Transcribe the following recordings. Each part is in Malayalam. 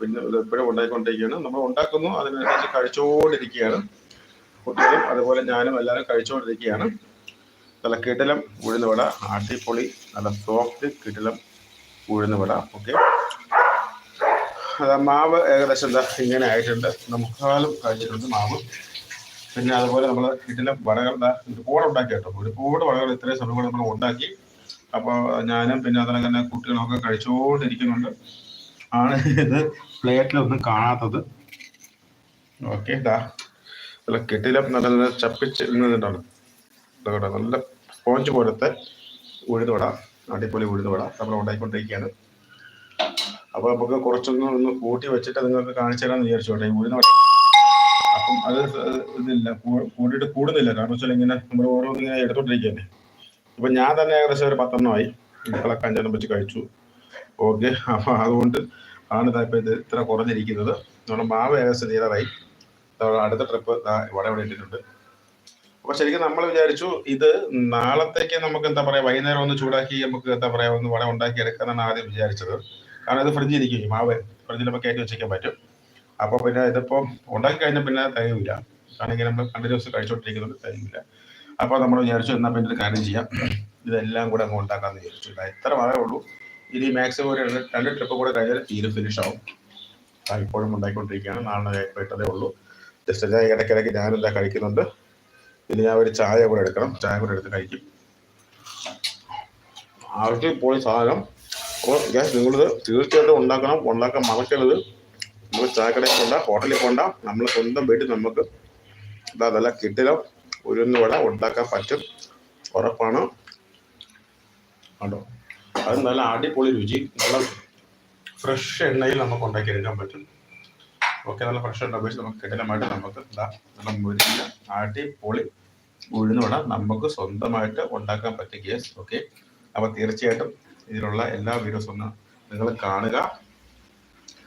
പിന്നെ ഉണ്ടായിക്കൊണ്ടിരിക്കുകയാണ്. നമ്മൾ ഉണ്ടാക്കുന്നു അതിനനുസരിച്ച് കഴിച്ചുകൊണ്ടിരിക്കുകയാണ്. കുട്ടികളും അതുപോലെ ഞാനും എല്ലാവരും കഴിച്ചുകൊണ്ടിരിക്കുകയാണ്. നല്ല കിടിലം ഉഴുന്നുവട അടിപൊളി നല്ല സോഫ്റ്റ് കിടിലം ഉഴുന്നുവട. ഓക്കെ. അത് മാവ് ഏകദേശം എന്താ ഇങ്ങനെ ആയിട്ടുണ്ട്. നമുക്കാലും കഴിഞ്ഞിട്ടുണ്ട് മാവ്. പിന്നെ അതുപോലെ നമ്മൾ കിടലം വടകൾ ഒരുപാട് ഉണ്ടാക്കി കേട്ടോ. ഒരുപാട് വടകൾ ഇത്രയും സമയം നമ്മൾ ഉണ്ടാക്കി. അപ്പോൾ ഞാനും പിന്നെ അതിനെ തന്നെ കുട്ടികളൊക്കെ കഴിച്ചുകൊണ്ടിരിക്കുന്നുണ്ട്. ആണ് ഇത് പ്ലേറ്റിലൊന്നും കാണാത്തത്. ഓക്കെ ഇതാ നല്ല കെട്ടിലം നല്ല ചപ്പിച്ച് ഇതാ നല്ല പോഞ്ച് പോലത്തെ ഉഴുന്നുവട അടിപൊളി ഉഴുന്നുവട നമ്മൾ ഉണ്ടായിക്കൊണ്ടിരിക്കുകയാണ്. അപ്പോൾ നമുക്ക് കുറച്ചൊന്ന് ഒന്ന് കൂട്ടി വെച്ചിട്ട് നിങ്ങൾക്ക് കാണിച്ചു തരാമെന്ന് വിചാരിച്ചോട്ടെ ഈ ഉഴുന്നുവട. അപ്പം അത് ഇതില്ല കൂടിയിട്ട് കൂടുന്നില്ല. കാരണം വെച്ചാൽ ഇങ്ങനെ നമ്മൾ ഓരോന്ന് ഇങ്ങനെ എടുത്തോണ്ടിരിക്കുകയല്ലേ ഇപ്പൊ ഞാൻ തന്നെ ഏകദേശം ഒരു പത്തെണ്ണമായി. മക്കളൊക്കെ അഞ്ചെണ്ണം വെച്ച് കഴിച്ചു. ഓക്കെ അപ്പൊ അതുകൊണ്ട് ആണ് ഇതാ ഇപ്പൊ ഇത് ഇത്ര കുറഞ്ഞിരിക്കുന്നത്. നമ്മുടെ മാവ് ഏകദേശം തീരാറായി അടുത്ത ട്രിപ്പ് ഇവിടെ ഇട്ടിട്ടുണ്ട്. അപ്പൊ ശരിക്കും നമ്മൾ വിചാരിച്ചു ഇത് നാളത്തേക്ക് നമുക്ക് എന്താ പറയാ വൈകുന്നേരം ഒന്ന് ചൂടാക്കി നമുക്ക് എന്താ പറയാ ഒന്ന് വട ഉണ്ടാക്കി എടുക്കാന്നാണ് ആദ്യം വിചാരിച്ചത്. കാരണം ഇത് ഫ്രിഡ്ജിൽ ഇരിക്കും മാവ് ഫ്രിഡ്ജിൽ നമുക്ക് കയറ്റി വെച്ചേക്കാൻ പറ്റും. അപ്പൊ പിന്നെ ഇതിപ്പോ ഉണ്ടാക്കി കഴിഞ്ഞാൽ പിന്നെ തികയില്ല കാരണം നമ്മൾ കണ്ടിന്യൂസ് കഴിച്ചോണ്ടിരിക്കുന്നത് തികയില്ല അപ്പൊ നമ്മൾ വിചാരിച്ചു എന്നാ പിന്നെ ഒരു കാര്യം ചെയ്യാം. ഇതെല്ലാം കൂടെ അങ്ങ് ഉണ്ടാക്കാന്ന് വിചാരിച്ചു. എത്ര മാത്രമേ ഉള്ളൂ. ഇനി മാക്സിമം ഒരു രണ്ട് ട്രിപ്പ് കൂടെ കഴിഞ്ഞാൽ തീരെ ഫിനിഷ് ആവും. ഇപ്പോഴും ഉണ്ടായിക്കൊണ്ടിരിക്കുകയാണ്. നാളെ പെട്ടതേ ഉള്ളൂ. ജസ്റ്റ് ഞാൻ ഇടയ്ക്കിടയ്ക്ക് ഞാനെന്താ കഴിക്കുന്നുണ്ട്. ഇനി ഞാൻ ഒരു ചായ കൂടെ എടുക്കണം. ചായ കൂടെ എടുത്ത് കഴിക്കും. ആവശ്യം പോയി സാധനം. അപ്പോൾ ഗ്യാസ് നിങ്ങളിത് തീർച്ചയായിട്ടും ഉണ്ടാക്കണം. ഉണ്ടാക്കാൻ മറക്കരുത്. നമ്മൾ ചായക്കടയിൽ പോണ്ട ഹോട്ടലിൽ പോണ്ട നമ്മൾ സ്വന്തം വീട്ടിൽ നമുക്ക് അതല്ല കിട്ടിലോ ഉരുന്ന് വട ഉണ്ടാക്കാൻ പറ്റും. ഉറപ്പാണ്. കണ്ടോ? അത് നല്ല അടിപൊളി രുചി. നല്ല ഫ്രഷ് എണ്ണയിൽ നമുക്ക് ഉണ്ടാക്കിയെടുക്കാൻ പറ്റും. ഓക്കെ നല്ല ഫ്രഷ് എണ്ണ ഉപയോഗിച്ച് നമുക്ക് കഠിനമായിട്ട് നമുക്ക് എന്താ നല്ല അടിപൊളി ഉഴുന്നുവട നമുക്ക് സ്വന്തമായിട്ട് ഉണ്ടാക്കാൻ പറ്റും കേസ് ഓക്കെ അപ്പോൾ തീർച്ചയായിട്ടും ഇതിലുള്ള എല്ലാ വീഡിയോസും ഒന്ന് നിങ്ങൾ കാണുക.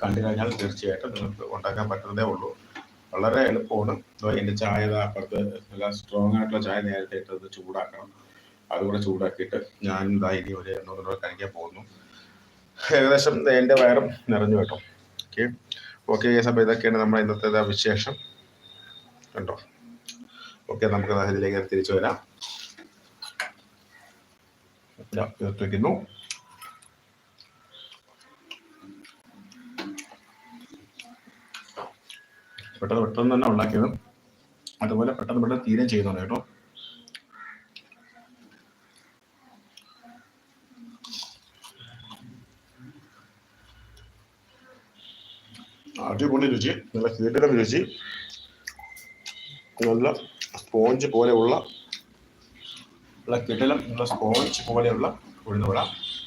കണ്ടു കഴിഞ്ഞാൽ തീർച്ചയായിട്ടും നിങ്ങൾക്ക് ഉണ്ടാക്കാൻ പറ്റുന്നതേ ഉള്ളൂ. വളരെ എളുപ്പമാണ്. എന്റെ ചായ അപ്പുറത്ത് നല്ല സ്ട്രോങ് ആയിട്ടുള്ള ചായ നേരത്തെ ഇട്ടത് ചൂടാക്കണം. അതുകൂടെ ചൂടാക്കിയിട്ട് ഞാൻ ഇതാ ഇനി ഒരു എണ്ണൂറ് രൂപ കഴിക്കാൻ പോകുന്നു. ഏകദേശം എന്റെ വയറും നിറഞ്ഞു കേട്ടോ. ഓക്കെ ഓക്കെ അപ്പോൾ ഇതൊക്കെയാണ് നമ്മുടെ ഇന്നത്തെ വിശേഷം. കണ്ടോ? ഓക്കെ നമുക്ക് ഇതിലേക്ക് തിരിച്ചു വരാം. ുന്നു പെട്ടെന്ന് പെട്ടെന്ന് തന്നെ ഉണ്ടാക്കിയത്. അതുപോലെ പെട്ടെന്ന് പെട്ടെന്ന് തീരെ ചെയ്യുന്നുണ്ട് കേട്ടോ. അടിപൊളി രുചി. നല്ല കീടിലം രുചി. നല്ല സ്പോഞ്ച് പോലെയുള്ള നല്ല കിടലം നല്ല സ്പോഞ്ച് പോലെയുള്ള ഉഴുന്നുവട.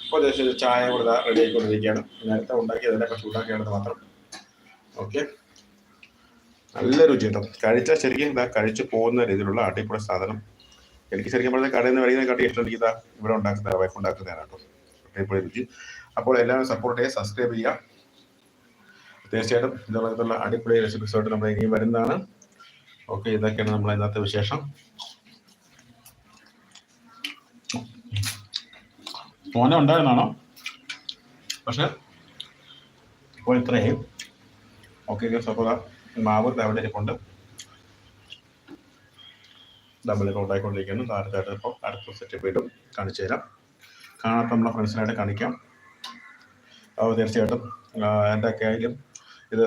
അപ്പോൾ ദേശം ചായ കൂടെ റെഡി ആയിക്കൊണ്ടിരിക്കുകയാണ്. നേരത്തെ ഉണ്ടാക്കി അതിനൊക്കെ ചൂടാക്കിയാണെന്ന് മാത്രം. ഓക്കെ നല്ല രുചി കേട്ടോ. കഴിച്ചാൽ ശരിക്കും ഇതാ കഴിച്ചു പോകുന്ന രീതിയിലുള്ള അടിപൊളി സാധനം. എനിക്ക് ശരിക്കും പറഞ്ഞാൽ കടയിൽ നിന്ന് വേണമെങ്കിൽ കാട്ടി ഇഷ്ടം എനിക്ക് ഇതാ ഇവിടെ ഉണ്ടാക്കുന്ന വൈഫ് ഉണ്ടാക്കുന്നതാണ് കേട്ടോ. അടിപൊളി രുചി. അപ്പോൾ എല്ലാവരും സപ്പോർട്ട് ചെയ്യുക സബ്സ്ക്രൈബ് ചെയ്യുക. തീർച്ചയായിട്ടും ഇതുള്ള അടിപൊളി എപ്പിസോഡ് നമ്മൾ ഇനിയും വരുന്നതാണ്. ഓക്കെ ഇതൊക്കെയാണ് നമ്മൾ ഇന്നത്തെ വിശേഷം. മോനെ ഉണ്ടായിരുന്നാണോ? പക്ഷെ ഇപ്പോൾ ഇത്രയും ഓക്കെ അപ്പോൾ മാവ് അവിടെ ഇരിപ്പുണ്ട്. ഡബിളൊക്കെ ഉണ്ടായിക്കൊണ്ടിരിക്കുന്നു താരത്തായിട്ട് ഇപ്പോൾ അടുത്ത സെറ്റ് വീണ്ടും കാണിച്ചു തരാം. കാണാത്ത നമ്മളെ ഫ്രണ്ട്സിനായിട്ട് കാണിക്കാം. അപ്പോൾ തീർച്ചയായിട്ടും എന്റെ ഒക്കെ ആയാലും ഇത്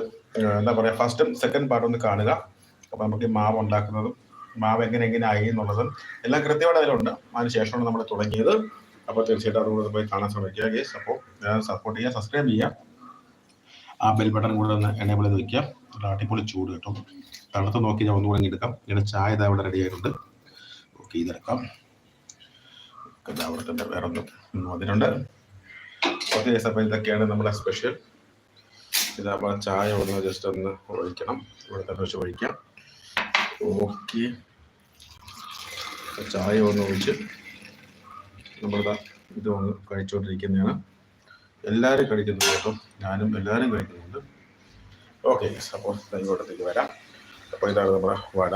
എന്താ പറയുക ഫസ്റ്റും സെക്കൻഡ് പാർട്ടും ഒന്ന് കാണുക. അപ്പോൾ നമുക്ക് ഈ മാവ് ഉണ്ടാക്കുന്നതും മാവ് എങ്ങനെ എങ്ങനെ ആയി എന്നുള്ളതും എല്ലാം കൃത്യമായിട്ട് അതിലുണ്ട്. അതിന് ശേഷമാണ് നമ്മൾ തുടങ്ങിയത്. അപ്പോൾ തീർച്ചയായിട്ടും അതുകൂടെ പോയി കാണാൻ ശ്രമിക്കുക ഗേസ് അപ്പോൾ സപ്പോർട്ട് ചെയ്യുക സബ്സ്ക്രൈബ് ചെയ്യുക. ആ ബെൽ ബട്ടൺ കൂടെ ഒന്ന് എനേബിൾ ചെയ്ത് വെക്കുക. നല്ല അടിപൊളി ചൂട് കേട്ടോ. തണുത്ത് നോക്കി ഞാൻ ഒന്നുകൂടെ എടുക്കാം. ഇങ്ങനെ ചായ ഇതാ ഇവിടെ റെഡി ആയിട്ടുണ്ട്. ഓക്കെ ഇതെടുക്കാം. ഇതാ അവിടെ തന്നെ വേറെ ഒന്നും അതിനുണ്ട്. ഓക്കെ അപ്പോൾ ഇതൊക്കെയാണ് നമ്മുടെ സ്പെഷ്യൽ ഇതാ ചായ ഒന്ന് ജസ്റ്റ് ഒന്ന് ഒഴിക്കണം. ഇവിടെ തന്നെ വെച്ച് ഒഴിക്കാം. ഓക്കെ ചായ ഒന്ന് ഒഴിച്ച് നമ്മളിതാ ഇത് ഒന്ന് കഴിച്ചുകൊണ്ടിരിക്കുന്നതാണ് എല്ലാവരും കഴിക്കുന്നുണ്ട് കേട്ടോ. ഞാനും എല്ലാവരും കഴിക്കുന്നുണ്ട്. ഓക്കെ അപ്പോൾ ഇങ്ങോട്ടത്തേക്ക് വരാം. അപ്പോൾ ഇതാണ് നമ്മുടെ വട.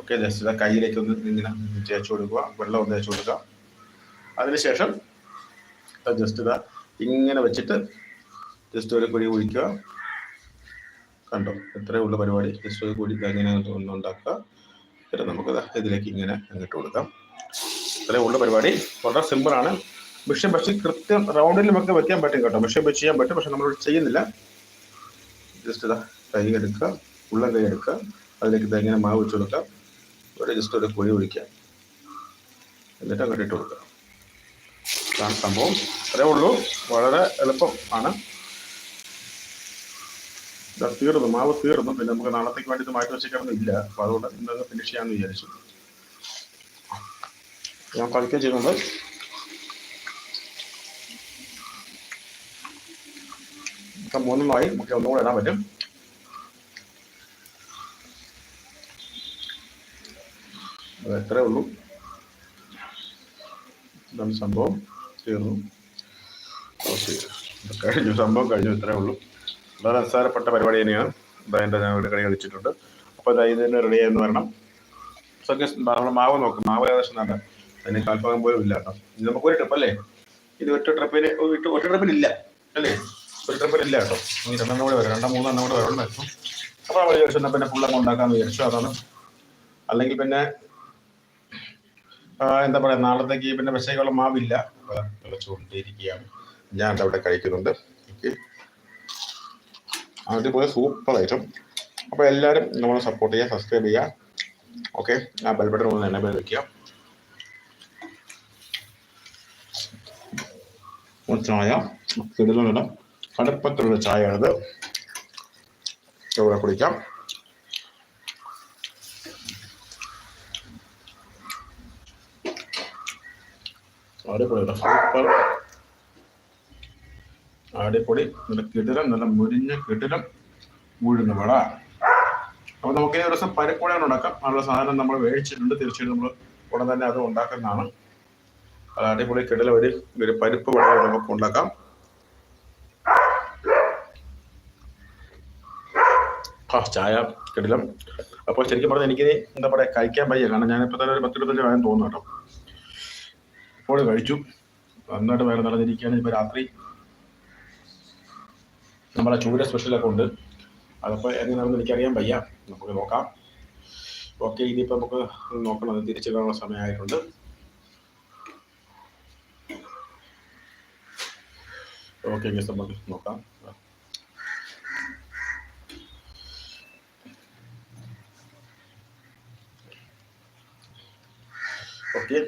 ഓക്കെ ജസ്റ്റ് ഇതാ കയ്യിലേക്ക് ഒന്ന് ഇങ്ങനെ തേച്ച് കൊടുക്കുക. വെള്ളം ഒന്ന് തേച്ച് കൊടുക്കുക. അതിനുശേഷം ജസ്റ്റ് ഇതാ ഇങ്ങനെ വെച്ചിട്ട് ജസ്റ്റ് ഒരു കുഴി കുഴിക്കുക കണ്ടോ? എത്രയേ ഉള്ള പരിപാടി. ജസ്റ്റ് ഒരു കുഴി ഇങ്ങനെ ഒന്നുണ്ടാക്കുക എന്നിട്ട് നമുക്ക് ഇതിലേക്ക് ഇങ്ങനെ അങ്ങോട്ട് കൊടുക്കാം. ഇത്രയേ ഉള്ള പരിപാടി. വളരെ സിമ്പിളാണ് മിഷൻ പക്ഷേ കൃത്യം റൗണ്ടിൽ നമുക്ക് വെക്കാൻ പറ്റും കേട്ടോ. മിഷൻ വെച്ച് ചെയ്യാൻ പറ്റും. പക്ഷെ നമ്മൾ ചെയ്യുന്നില്ല. ജസ്റ്റ് ഇതാ കൈ എടുക്കുക. ഉള്ള കൈ എടുക്കുക. അതിലേക്ക് ഇതാ ഇങ്ങനെ മാവ് വെച്ച് കൊടുക്കാം ഒരു ജസ്റ്റ് ഒരു കുഴി ഒഴിക്കുക എന്നിട്ട് അങ്ങോട്ട് ഇട്ട് കൊടുക്കുക. സംഭവം. അത്രേ ഉള്ളൂ. വളരെ എളുപ്പം ആണ്. തീർന്നു. മാവ് തീർന്നു. പിന്നെ നമുക്ക് നാളത്തേക്ക് വേണ്ടി ഇത് മാറ്റി വെച്ചിട്ടൊന്നും ഇല്ല അപ്പൊ അതുകൊണ്ട് ഇന്നത് ഫിനിഷ് ചെയ്യാന്ന് വിചാരിച്ചു ഞാൻ കളിക്കുക ചെയ്യുന്നത് ഇപ്പൊ മൂന്നായി നമുക്ക് ഒന്നുകൂടെ ഇടാൻ പറ്റും. അത് എത്രേ ഉള്ളൂ? സംഭവം. തീർന്നു. കഴിഞ്ഞു. സംഭവം കഴിഞ്ഞു. ഇത്രേ ഉള്ളൂ. വളരെ നിസ്സാരപ്പെട്ട പരിപാടി തന്നെയാണ്. അതിന്റെ ഞാൻ ഇവിടെ കളി കളിച്ചിട്ടുണ്ട്. അപ്പോൾ ഇതാ ഇതിന് റെഡി ആയെന്ന് വരണം. സജസ്റ്റ് നമ്മൾ മാവ് നോക്കും. മാവ് ഏകദേശം നല്ല. അതിന് കാൽഭാഗം പോലും ഇല്ല കേട്ടോ. ഇത് നമുക്ക് ഒരു ട്രിപ്പ് അല്ലേ? ഇത് ഒറ്റ ട്രിപ്പിന് ഒറ്റ ട്രിപ്പിനില്ല അല്ലേ? ഒരു ട്രിപ്പിനില്ല കേട്ടോ. ഈ രണ്ടെണ്ണം കൂടെ വരും. രണ്ടോ മൂന്നെണ്ണം കൂടെ വരണം മാക്സിമം അപ്പോൾ നമ്മൾ വിചാരിച്ചു എന്നാൽ പിന്നെ ഫുള്ളങ്ങ് ഉണ്ടാക്കാൻ വിചാരിച്ചു. അതാണ്. അല്ലെങ്കിൽ പിന്നെ എന്താ പറയാ നാളത്തേക്ക് പിന്നെ വിഷയമുള്ള മാവില്ല. അപ്പൊ തിളച്ചുകൊണ്ടിരിക്കുകയാണ്. ഞാൻ അവിടെ കഴിക്കുന്നുണ്ട്. ഓക്കെ. അടിപൊളി സൂപ്പർ ഐറ്റം അപ്പോൾ എല്ലാവരും നമ്മളെ സപ്പോർട്ട് ചെയ്യുക സബ്സ്ക്രൈബ് ചെയ്യുക. ഓക്കെ ആ ബെൽ ബട്ടൺ ഒന്ന് എന്നെ വെക്കുക. ചായ. കിടലുള്ള കടുപ്പത്തിലുള്ള ചായയാണിത്. ഇവിടെ കുടിക്കാം. അടിപൊളി സൂപ്പർ അടിപൊളി നല്ല കിടിലം നല്ല മുരിഞ്ഞ കിടിലം ഉഴുന്ന വട. അപ്പൊ നമുക്ക് ഈ ദിവസം പരിപ്പുഴയാണ് ഉണ്ടാക്കാം. അതിനുള്ള സാധനം നമ്മൾ മേടിച്ചിട്ടുണ്ട്. തീർച്ചയായിട്ടും നമ്മൾ ഉടൻ തന്നെ അത് ഉണ്ടാക്കുന്നതാണ്. അത് അടിപൊളി കിടല ഒരു ഒരു പരിപ്പ് വട നമുക്ക് ഉണ്ടാക്കാം. ചായ കിടിലം. അപ്പോൾ ശരിക്കും പറഞ്ഞാൽ എനിക്ക് എന്താ പറയാ കഴിക്കാൻ വയ്യ. കാരണം ഞാനിപ്പോൾ തന്നെ ഒരു പത്ത് ഇരുപത്തഞ്ച് വേണം തോന്നുന്നു കേട്ടോ. അപ്പോൾ കഴിച്ചു. നന്നായിട്ട് വേറെ നിറഞ്ഞിരിക്കുകയാണ്. ഇപ്പോൾ രാത്രി നമ്മളെ ചൂര സ്പെഷ്യലൊക്കെ ഉണ്ട്. അതപ്പോൾ എങ്ങനെയാണെന്ന് എനിക്കറിയാൻ വയ്യ. നമുക്ക് നോക്കാം. ഓക്കെ ഇനിയിപ്പോൾ നമുക്ക് നോക്കണം. തിരിച്ചു കാണുന്ന സമയമായിട്ടുണ്ട്. ഓക്കെ ഗസ് നമുക്ക് നോക്കാം. ഓക്കെ.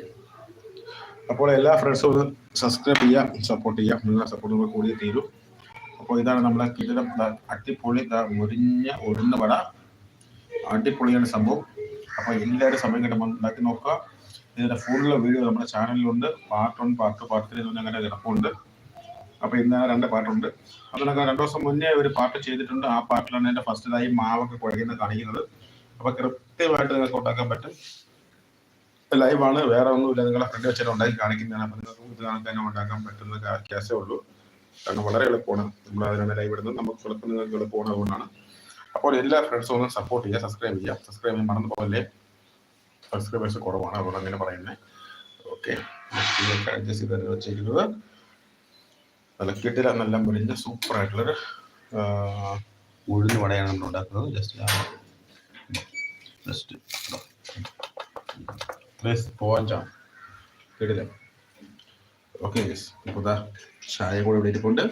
അപ്പോൾ എല്ലാ ഫ്രണ്ട്സും ഒന്ന് സബ്സ്ക്രൈബ് ചെയ്യാം സപ്പോർട്ട് ചെയ്യാം. നിങ്ങളുടെ സപ്പോർട്ട് കൂടി തീരും. അപ്പോൾ ഇതാണ് നമ്മളെ കിടിലം അടിപൊളി മുരിഞ്ഞ ഉഴുന്ന വട. അടിപൊളിയാണ് സംഭവം. അപ്പോൾ എല്ലാവരും സമയം കിട്ടുമ്പോൾ ഉണ്ടാക്കി നോക്കുക. ഇതിന്റെ ഫുള്ള് വീഡിയോ നമ്മുടെ ചാനലിലുണ്ട് part one part two part three എന്ന് അങ്ങനെ കിടപ്പുണ്ട്. അപ്പോൾ ഇന്ന് രണ്ട് പാട്ടുണ്ട് അതിനൊക്കെ രണ്ടു ദിവസം മുന്നേ ഒരു പാട്ട് ചെയ്തിട്ടുണ്ട്. ആ പാർട്ടിലാണ് എന്റെ ഫസ്റ്റിലായി മാവൊക്കെ കുഴക്കുന്നത് കാണിക്കുന്നത്. അപ്പോൾ കൃത്യമായിട്ട് നിങ്ങൾക്ക് ഉണ്ടാക്കാൻ പറ്റും. ലൈവാണ് വേറെ ഒന്നുമില്ല. നിങ്ങളെ ഫ്രണ്ട് വെച്ചിട്ട് ഉണ്ടാക്കി കാണിക്കുന്നതാണ്. അപ്പോൾ നിങ്ങൾക്ക് ഇത് കണക്കാനും ഉണ്ടാക്കാൻ പറ്റുന്ന കേസേ ഉള്ളൂ. കാരണം വളരെ എളുപ്പമാണ്. നമ്മൾ അതിനാണ് ലൈവ് ഇടുന്നത്. നമുക്ക് എളുപ്പം നിങ്ങൾക്ക് എളുപ്പമാണ് അതുകൊണ്ടാണ്. അപ്പോൾ എല്ലാ ഫ്രണ്ട്സും ഒന്ന് സപ്പോർട്ട് ചെയ്യുക സബ്സ്ക്രൈബ് ചെയ്യുക. സബ്സ്ക്രൈബ് ചെയ്യാൻ മറന്നു പോലെ സബ്സ്ക്രൈബേഴ്സ് കുറവാണ് അതുകൊണ്ട് അങ്ങനെ പറയുന്നത് ഓക്കെ അഡ്ജസ്റ്റ് ചെയ്ത് വെച്ചിരിക്കുന്നത്. നല്ല കിട്ടില്ല നല്ല മുരിഞ്ഞ സൂപ്പർ ആയിട്ടുള്ളൊരു ഉഴുന്ന് വടയാണ് നമ്മൾ ഉണ്ടാക്കുന്നത്. ജസ്റ്റ് ജസ്റ്റ് പോവാഞ്ചാണ് കിടില ഓക്കെ ഇപ്പോൾ ദാ ചായ കൂടെ ഇവിടെ ഇരിപ്പുണ്ട്.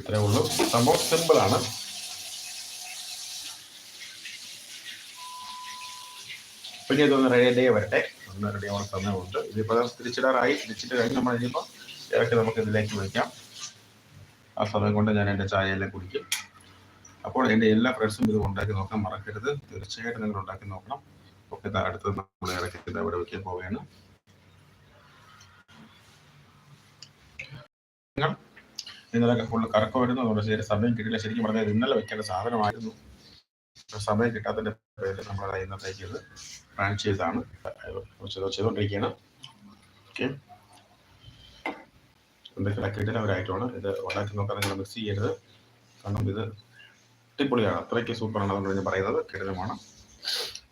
ഇത്രേ ഉള്ളൂ. സംഭവം സിമ്പിൾ ആണ്. പിന്നെ ഇതൊന്ന് റെഡി വരട്ടെ. ഒന്ന് റെഡി ആവാൻ സമയമുണ്ട്. ഇതിപ്പോൾ തിരിച്ചിടാറായി. തിരിച്ചിട്ട് കഴിഞ്ഞ് നമ്മൾ ഇനിയിപ്പോൾ ഇറക്കി നമുക്ക് ഇതിലേക്ക് വിളിക്കാം. ആ സമയം കൊണ്ട് ഞാൻ എന്റെ ചായയെല്ലാം കുടിക്കും. അപ്പോൾ എന്റെ എല്ലാ ഫ്രണ്ട്സും ഇത് ഉണ്ടാക്കി നോക്കാൻ മറക്കരുത്. തീർച്ചയായിട്ടും നിങ്ങൾ ഉണ്ടാക്കി നോക്കണം. ഓക്കെ അടുത്തത് നമ്മൾ ഇറക്കി അവിടെ വയ്ക്കാൻ പോവുകയാണ്. ഇന്നലെ ഫുള്ള് കറക്കം വരുന്നു അതുകൊണ്ട് ശരി സമയം കിട്ടില്ല ശരിക്കും പറഞ്ഞാൽ ഇന്നലെ വെക്കേണ്ട സാധനമായിരുന്നു. സമയം കിട്ടാത്തതിന്റെ പേരിൽ നമ്മൾ ഇന്നത്തേക്ക് ഇത് പ്ലാൻ ചെയ്താണ് ചെയ്തോ ചെയ്തുകൊണ്ടിരിക്കുകയാണ് ഓക്കെ എന്തൊക്കെ കിട്ടുന്ന ഇത് ഉണ്ടാക്കി നോക്കാൻ നിങ്ങൾ മിക്സ് ചെയ്യരുത്. കാരണം ഇത് അടിപൊളിയാണ്. അത്രയ്ക്ക് സൂപ്പറാണ് അതുകൊണ്ട് ഞാൻ പറയുന്നത്. കിടലമാണ്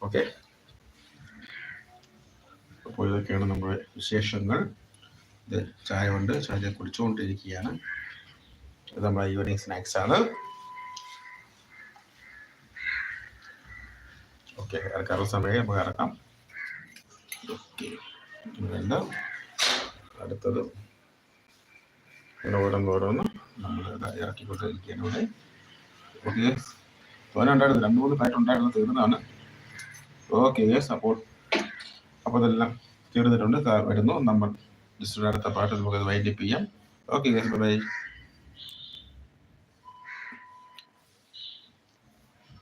ഓക്കെ അപ്പോൾ ഇതൊക്കെയാണ് നമ്മുടെ വിശേഷങ്ങൾ. ചായ ഉണ്ട് ചായ കുടിച്ചുകൊണ്ടിരിക്കുകയാണ്. ഇത് നമ്മുടെ ഈവനിങ് സ്നാക്സ് ആണ് ഓക്കെ ഇറക്കാറുള്ള സമയം നമുക്ക് ഇറക്കാം. ഓക്കെ അടുത്തത് ഓരോന്ന് ഓരോന്ന് നമ്മൾ ഇറക്കിക്കൊണ്ടിരിക്കുകയാണ് ഇവിടെ. ഓക്കെ തോനെ ഉണ്ടായിരുന്നു. രണ്ട് മൂന്ന് പാറ്റ് ഉണ്ടായിരുന്നു. തീർന്നതാണ്. ഓക്കെ അപ്പോൾ അപ്പോൾ ഇതെല്ലാം തീർന്നിട്ടുണ്ട്. വരുന്നു. നമ്മൾ ലിസ്റ്റിയുടെ അടുത്ത പാട്ട് നമുക്ക് വൈൻഡപ്പ് ചെയ്യാം ഓക്കെ ബൈ